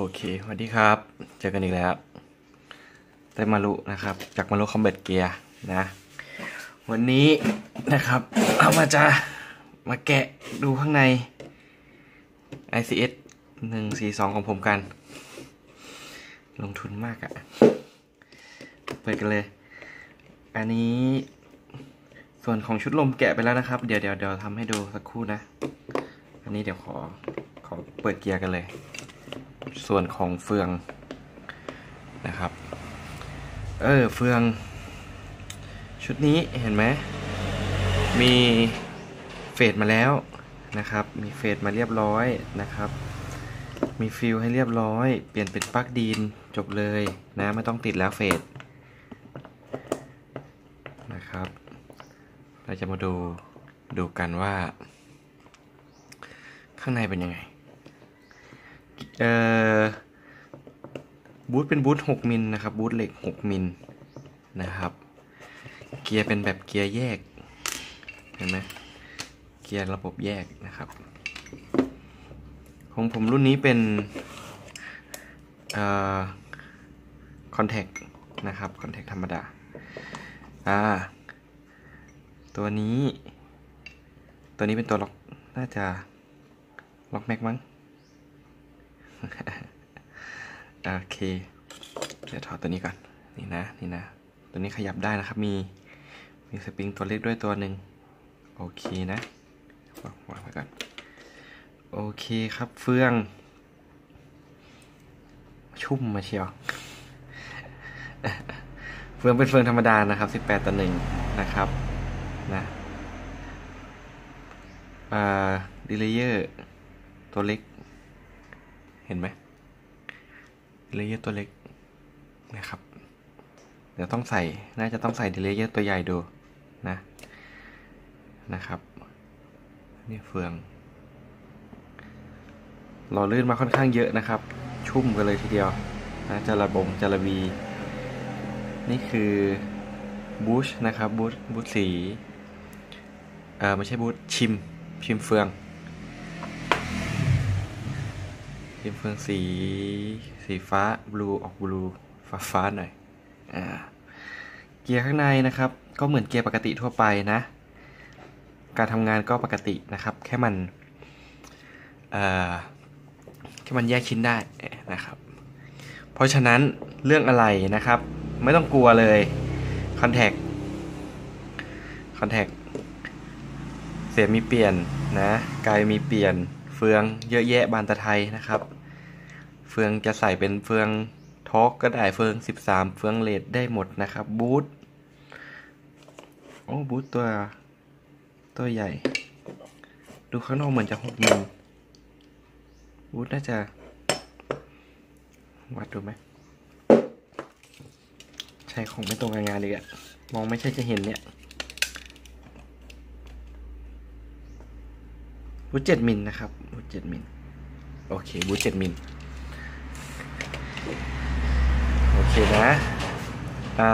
โอเคสวัสดีครับ เจอกันอีกแล้วได้มารุนะครับ จากมารุคอมเบตเกียร์นะ วันนี้นะครับ เอามาจะมาแกะดูข้างใน ICS 142 ของผมกัน ลงทุนมากอะเปิดกันเลย อันนี้ส่วนของชุดลมแกะไปแล้วนะครับ เดี๋ยวเดี๋ยวเดี๋ยวทำให้ดูสักครู่นะ อันนี้เดี๋ยวขอขอเปิดเกียร์กันเลย ส่วนของเฟืองนะครับ เออเฟือง ชุดนี้เห็นไหมมีเฟดมาแล้วนะครับ มีเฟดมาเรียบร้อยนะครับ มีฟิลให้เรียบร้อย เปลี่ยนเป็นปลั๊กดีนจบเลยนะ ไม่ต้องติดแล้วเฟดนะครับ เราจะมาดูดูกันว่า ข้างในเป็นยังไง บูทเป็นบูท6มิลนะครับบูทเหล็ก 6มิลนะครับ เกียร์เป็นแบบเกียร์แยก เห็นไหมเกียร์ระบบแยกนะครับ ของผมรุ่นนี้เป็นเอ่อคอนแทคนะครับคอนแทคธรรมดาอ่าตัวนี้ ตัวนี้เป็นตัวล็อก น่าจะล็อกแม็กมั้ง โอเค เดี๋ยวถอดตัวนี้ก่อน นี่นะ นี่นะ ตัวนี้ขยับได้นะครับ มี มีสปริงตัวเล็กด้วยตัวหนึ่ง โอเคนะวางวางไว้ก่อน โอเคครับเฟือง ชุ่มมาเชียว เฟืองเป็นเฟืองธรรมดานะครับ 18ต่อหนึ่งนะครับ นะอ่าดีเลเยอร์ตัวเล็ก เห็นไหมเลเยอร์ตัวเล็กนะครับเดี๋ยวต้องใส่น่าจะต้องใส่เลเยอร์ตัวใหญ่ดูนะนะครับนี่เฟืองหล่อลื่นมาค่อนข้างเยอะนะครับ ชุ่มกันเลยทีเดียวนะจาระบงจาระบี นี่คือบูชนะครับบูชบูชสีเออไม่ใช่บูชชิม ชิมเฟือง ชิมเฟืองสี สีฟ้าบลูออกบลูฟ้าฟ้าหน่อยอ่าเกียร์ข้างในนะครับ ก็เหมือนเกียร์ปกติทั่วไปนะ การทำงานก็ปกตินะครับ แค่มันเอ่อแค่มันแยกชิ้นได้นะครับ เพราะฉะนั้นเรื่องอะไรนะครับ ไม่ต้องกลัวเลยคอนแทคคอนแทคเสียมีเปลี่ยนนะกายมีเปลี่ยน เฟืองเยอะแยะบานตะไทยนะครับ เฟืองจะใส่เป็นเฟืองทอกก็ได้เฟือง 13 เฟืองเลดได้หมดนะครับ บูทโอ้บูทตัว ตัวใหญ่ ดูข้างนอกเหมือนจะหกมิลบูทน่าจะ วัดดูไหมใช่ของไม่ตรงกับงานเลยอะมองไม่ใช่จะเห็นเนี่ย บูเจ็ดมิลนะครับบูเจ็ดมิลโอเคบูเจ็ดมิลโอเคนะอ่า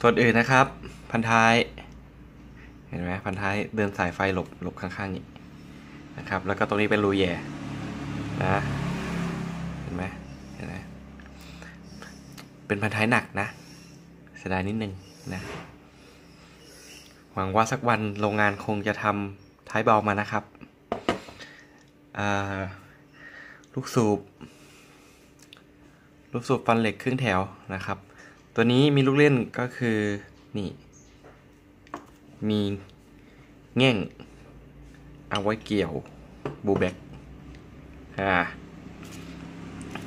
ตัวอื่นนะครับ พันท้าย เห็นไหมพันท้ายเดินสายไฟหลบหลบข้างๆนี้นะครับ แล้วก็ตรงนี้เป็นรูแย่นะเห็นไหมเห็นไหมเป็นพันท้ายหนักนะเสียดายนิดนึงนะหวังว่าสักวันโรงงานคงจะทำ ท้ายเบามานะครับลูกสูบ ลูกสูบฟันเหล็กครึ่งแถวนะครับ ตัวนี้มีลูกเล่นก็คือนี่ มีแง่ง เอาไว้เกี่ยวบูแบกอ่า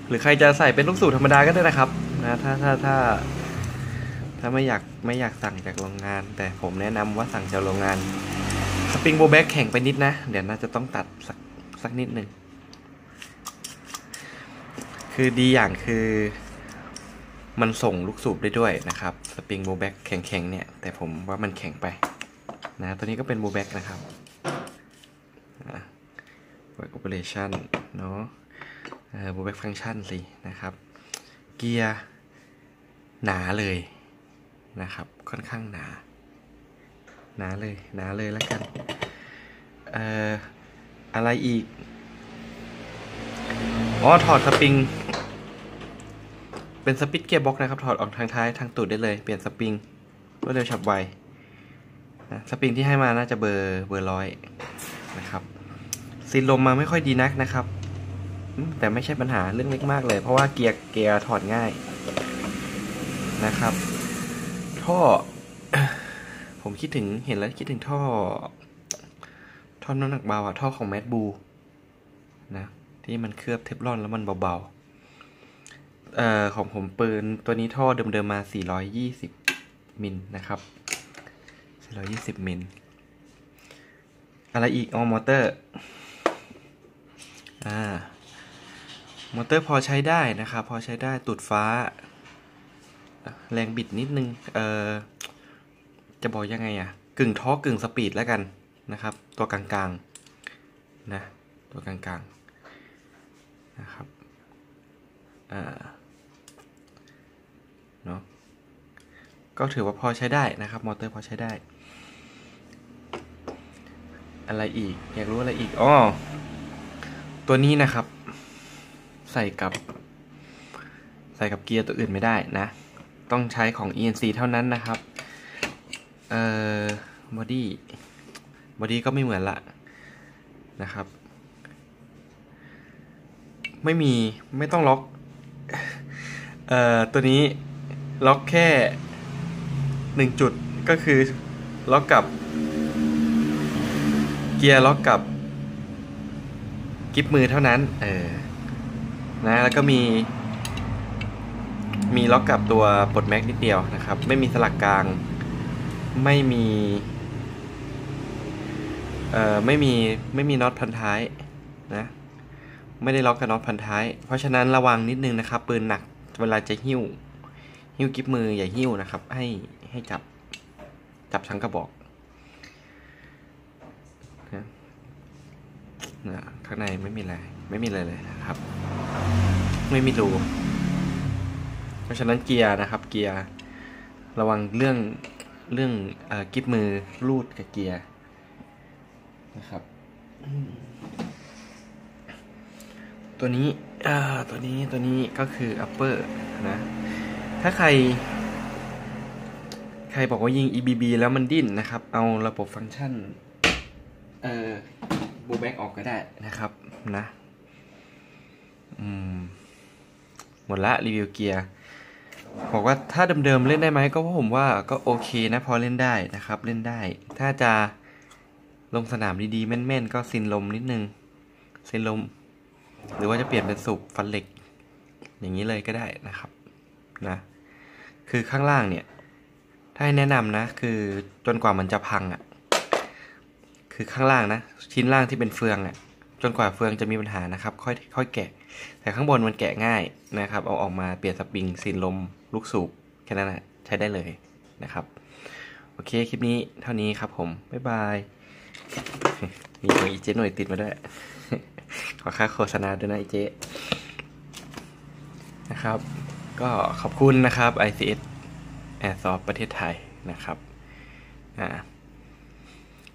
หรือใครจะใส่เป็นลูกสูบธรรมดาก็ได้นะครับนะถ้าถ้าถ้าถ้าไม่อยากไม่อยากสั่งจากโรงงาน แต่ผมแนะนำว่าสั่งจากโรงงาน สปริงโบแบ็กแข็งไปนิดนะ เดี๋ยวน่าจะต้องตัดสักสักนิดหนึ่ง คือดีอย่างคือมันส่งลูกสูบได้ด้วยนะครับ สปริงโบแบ็กแข็งๆเนี่ย แต่ผมว่ามันแข็งไปนะตัวนี้ก็เป็นโบแบ็กนะครับ work operation เนาะโบแบ็กฟังก์ชันสินะครับ เกียร์หนาเลยนะครับ ค่อนข้างหนา หนาเลย หนาเลยแล้วกัน อออะไรอีก อ๋อ ถอดสปริง เป็นสปิตเกียร์บ็อกนะครับ ถอดออกทางท้ายทางตูดได้เลย เปลี่ยนสปริงรวดเร็วฉับไวนะสปริงที่ให้มาน่าจะเบอร์เบอร์ร้อยนะครับซีนลมมาไม่ค่อยดีนักนะครับ แต่ไม่ใช่ปัญหาเรื่องเล็กมากเลย เพราะว่าเกียร์เกียร์ถอดง่ายนะครับ ท่อ ผมคิดถึงเห็นแล้วคิดถึงท่อ ท่อน้ำหนักเบาอะท่อของแมดบูนะที่มันเคลือบเทฟลอนแล้วมันเบาๆเอ่อของผมปืนตัวนี้ท่อเดิมๆมา 420 มิลนะครับ 420 มิล อะไรอีกอ๋อมอเตอร์ อ่ามอเตอร์พอใช้ได้นะครับ พอใช้ได้ตูดฟ้า แรงบิดนิดนึง เอ่อ จะบอกยังไงอะกึ่งท้อกึ่งสปีดแล้วกัน นะครับ ตัวกลางๆนะตัวกลางๆนะครับอ่าเนาะก็ถือว่าพอใช้ได้นะครับ มอเตอร์พอใช้ได้ อะไรอีก อยากรู้อะไรอีกอ๋อตัวนี้นะครับ ใส่กับ ใส่กับเกียร์ตัวอื่นไม่ได้นะ ต้องใช้ของ ENC เท่านั้นนะครับ เอ่อบอดี้ บอดี้ก็ไม่เหมือนละนะครับ ไม่มีไม่ต้องล็อก เอ่อ ตัวนี้ล็อกแค่หนึ่งจุดก็คือล็อกกับ เกียร์ล็อกกับกิฟมือเท่านั้น เออ นะ แล้วก็มี มีล็อกกับตัวปลดแม็กนิดเดียวนะครับ ไม่มีสลักกลาง ไม่มี เอ่อไม่มีไม่มีน็อตพันท้ายนะไม่ได้ล็อกกับน็อตพันท้าย เพราะฉะนั้นระวังนิดนึงนะครับ ปืนหนักเวลาจะหิ้ว หิ้วกิฟมืออย่าหิ้วนะครับ ให้ให้จับจับทั้งกระบอกนะนะข้างในไม่มีอะไรไม่มีอะไรเลยนะครับ ไม่มีรูเพราะฉะนั้นเกียร์นะครับ เกียร์ระวังเรื่องเรื่องอกิฟมือรูดกับเกียร์ นะครับ ตัวนี้ตัวนี้ตัวนี้ก็คือ upper นะ ถ้าใคร ใครบอกว่ายิง EBB แล้วมันดิ้นนะครับ เอาระบบฟังก์ชัน เอ่อบูแบ็กออกก็ได้นะครับนะ อืม หมดละรีวิวเกียร์บอกว่าถ้าเดิมๆเล่นได้ไหมก็ผมว่าก็โอเคนะพอเล่นได้นะครับ เล่นได้ ถ้าจะ ลงสนามดีๆ แม่นๆ ก็ซินลมนิดนึงซินลม หรือว่าจะเปลี่ยนเป็นสูบฟันเหล็ก อย่างนี้เลยก็ได้นะครับนะคือข้างล่างเนี่ย ถ้าให้แนะนำนะ คือจนกว่ามันจะพังอะ่ะ คือข้างล่างนะ ชิ้นล่างที่เป็นเฟืองอะ่ะ จนกว่าเฟืองจะมีปัญหานะครับ ค่อยค่อยแกะ แต่ข้างบนมันแกะง่ายนะครับ เอาออกมาเปลี่ยนสปริงซีนลม ลูกสูบแค่นั้นแหละใช้ได้เลยนะครับ โอเค คลิปนี้เท่านี้ครับผม บ๊ายบาย มีของอีเจหน่วยติดมาด้วย ขอค่าโฆษณาด้วยนะอีเจนะครับ ก็ขอบคุณนะครับ ICS Airsoft ประเทศไทยนะครับอ่า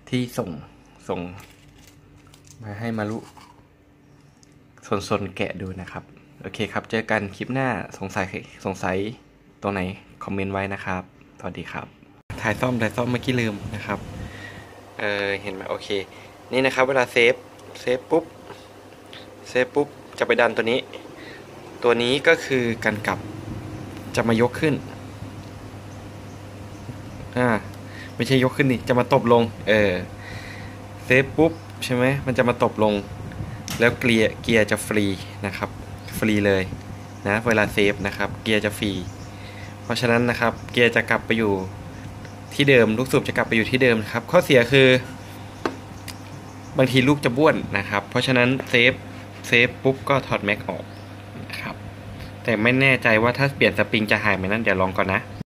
ที่ส่งส่ง มาให้มารุสนๆแกะดูนะครับ โอเคครับ เจอกันคลิปหน้าสงสัยสงสัยตรงไหน คอมเมนต์ไว้นะครับ สวัสดีครับถ่ายซ่อมถ่ายซ่อมเมื่อกี้ลืมนะครับ เออเห็นไหมโอเค นี่นะครับ เวลาเซฟเซฟปุ๊บเซฟปุ๊บจะไปดันตัวนี้ ตัวนี้ก็คือการกลับจะมายกขึ้นอ่าไม่ใช่ยกขึ้นนี่จะมาตบลง เออเซฟปุ๊บใช่ไหมมันจะมาตบลง แล้วเกียร์เกียร์จะฟรีนะครับ ฟรีเลยนะเวลาเซฟนะครับ เกียร์จะฟรี เพราะฉะนั้นนะครับ เกียร์จะกลับไปอยู่ ที่เดิมลูกสูบจะกลับไปอยู่ที่เดิมครับ ข้อเสียคือบางทีลูกจะบ้วนนะครับ เพราะฉะนั้นเซฟเซฟปุ๊บก็ถอดแม็กออกนะครับแต่ไม่แน่ใจว่าถ้าเปลี่ยนสปริงจะหายไหมนั้นเดี๋ยวลองก่อนนะ